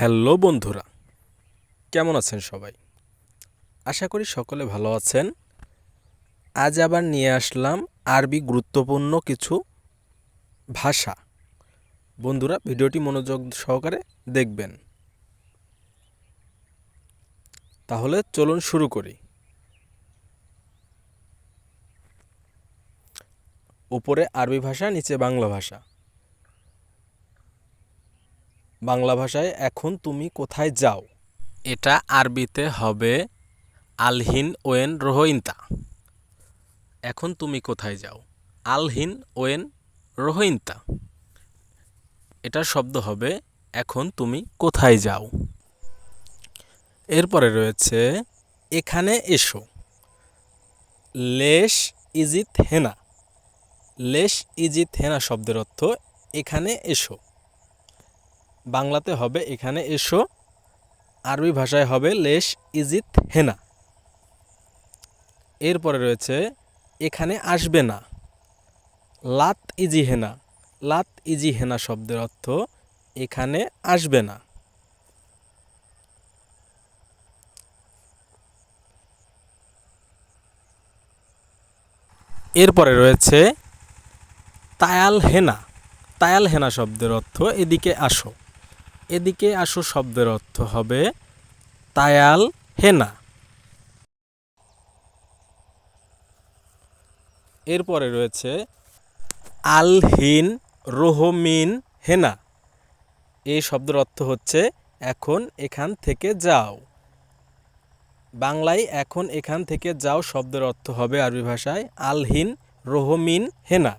Hello বন্ধুরা, কেমন আছেন সবাই? আশা করি সকলে ভালো আছেন। আজ আবার নিয়ে আসলাম আরবি গুরুত্বপূর্ণ কিছু ভাষা। বন্ধুরা, ভিডিওটি মনোযোগ সহকারে দেখবেন। তাহলে চলুন শুরু করি। উপরে আরবি ভাষা, নিচে বাংলা ভাষা। বাংলা ভাষায়, এখন তুমি কোথায় যাও? এটা আরবিতে হবে, আলহিন ওয়েন রোহিন্তা এখন তুমি কোথায় যাও? আলহিন ওয়েন রোহিন্তা এটার শব্দ হবে, এখন তুমি কোথায় যাও? এরপরে রয়েছে, এখানে এসো। লেশ ইজিত হেনা। লেশ ইজিত হেনা শব্দের অর্থ, এখানে এসো। বাংলাতে হবে, এখানে এসো। আরবি ভাষায় হবে লেশ, ইজিত, হেনা। এরপরে রয়েছে, এখানে আসবে না। লাত ইজি হেনা। লাত ইজি হেনা শব্দের অর্থ এখানে আসবে না। এরপরে রয়েছে, তায়াল হেনা। তায়াল হেনা শব্দের অর্থ এদিকে আসো। এদিকে আসো শব্দের অর্থ হবে তায়াল হেনা। এরপরে রয়েছে আলহিন রোহমিন হেনা। এই শব্দের অর্থ হচ্ছে এখন এখান থেকে যাও। বাংলায় এখন এখান থেকে যাও শব্দের অর্থ হবে আরবি ভাষায় আলহিন রোহমিন হেনা।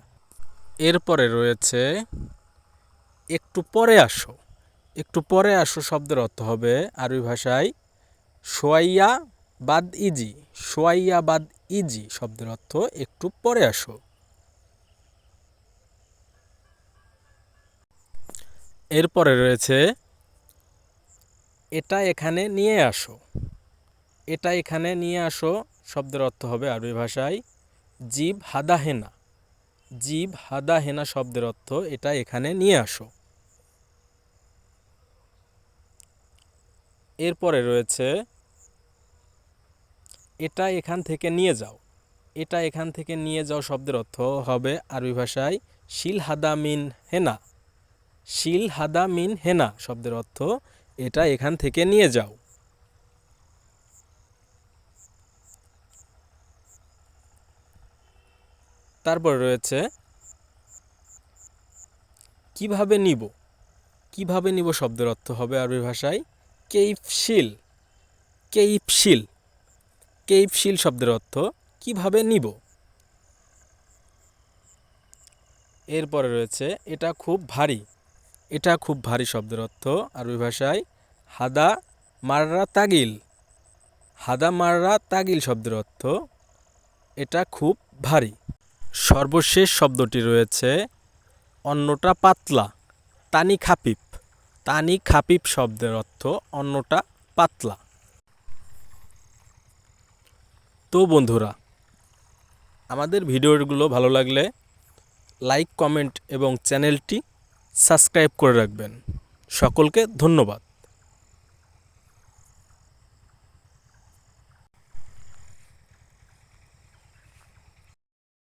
এরপরে রয়েছে একটু পরে আসো। একটু পরে আসো, শব্দের অর্থ হবে আরবি ভাষায় সোয়াইয়া বাদ ইজি, সোয়াইয়া বাদ ইজি, শব্দের অর্থ একটু পরে আসো। এরপরে রয়েছে, এটা এখানে নিয়ে আসো, এটা এখানে নিয়ে আসো, শব্দের অর্থ হবে আরবি ভাষায় জীব হাদা হেনা, জীব হাদা হেনা শব্দের অর্থ এটা এখানে নিয়ে আসো। এরপরে রয়েছে, এটা এখান থেকে নিয়ে যাও। এটা এখান থেকে নিয়ে যাও শব্দের অর্থ হবে আরবি ভাষায়, শিল হাদা মিন হেনা শিল হাদা মিন হেনা শব্দের অর্থ, এটা এখান থেকে নিয়ে যাও। তারপর রয়েছে, কীভাবে নিব? কীভাবে নিব শব্দের অর্থ হবে আরবি ভাষায় কেইফশিল কেইপশিল কেইপশিল শব্দের অর্থ কীভাবে নিব? এরপরে রয়েছে, এটা খুব ভারী। এটা খুব ভারী শব্দের অর্থ আরবি ভাষায় হাদা মাররা তাগিল। হাদা মাররা তাগিল শব্দের অর্থ এটা খুব ভারী। সর্বশেষ শব্দটি রয়েছে, অন্যটা পাতলা তানি খাপিপ তানি খাপিপ শব্দের অর্থ অন্যটা পাতলা। তো বন্ধুরা, আমাদের ভিডিওগুলো ভালো লাগলে লাইক, কমেন্ট এবং চ্যানেলটি সাবস্ক্রাইব করে রাখবেন। সকলকে ধন্যবাদ।